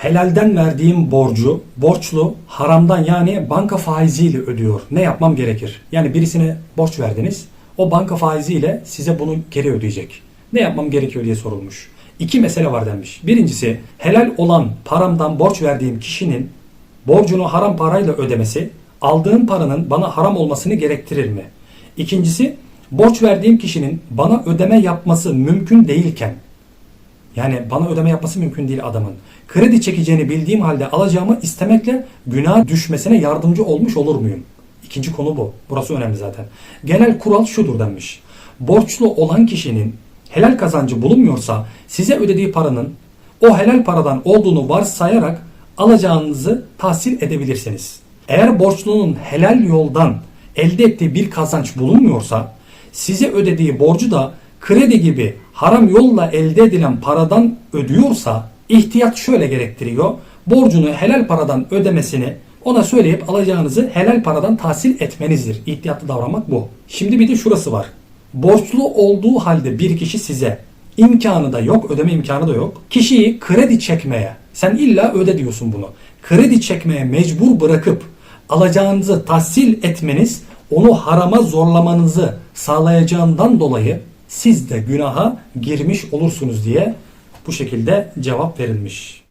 Helalden verdiğim borcu borçlu haramdan yani banka faiziyle ödüyor. Ne yapmam gerekir? Yani birisine borç verdiniz. O banka faiziyle size bunu geri ödeyecek. Ne yapmam gerekiyor diye sorulmuş. İki mesele var denmiş. Birincisi helal olan paramdan borç verdiğim kişinin borcunu haram parayla ödemesi aldığım paranın bana haram olmasını gerektirir mi? İkincisi borç verdiğim kişinin bana ödeme yapması mümkün değilken yani bana ödeme yapması mümkün değil adamın. Kredi çekeceğini bildiğim halde alacağımı istemekle günah düşmesine yardımcı olmuş olur muyum? İkinci konu bu. Burası önemli zaten. Genel kural şudur denmiş. Borçlu olan kişinin helal kazancı bulunmuyorsa size ödediği paranın o helal paradan olduğunu varsayarak alacağınızı tahsil edebilirsiniz. Eğer borçlunun helal yoldan elde ettiği bir kazanç bulunmuyorsa size ödediği borcu da kredi gibi haram yolla elde edilen paradan ödüyorsa ihtiyat şöyle gerektiriyor. Borcunu helal paradan ödemesini ona söyleyip alacağınızı helal paradan tahsil etmenizdir. İhtiyatlı davranmak bu. Şimdi bir de şurası var. Borçlu olduğu halde bir kişi size imkanı da yok, ödeme imkanı da yok. Kişiyi kredi çekmeye, sen illa öde diyorsun bunu. Kredi çekmeye mecbur bırakıp alacağınızı tahsil etmeniz onu harama zorlamanızı sağlayacağından dolayı siz de günaha girmiş olursunuz diye bu şekilde cevap verilmiş.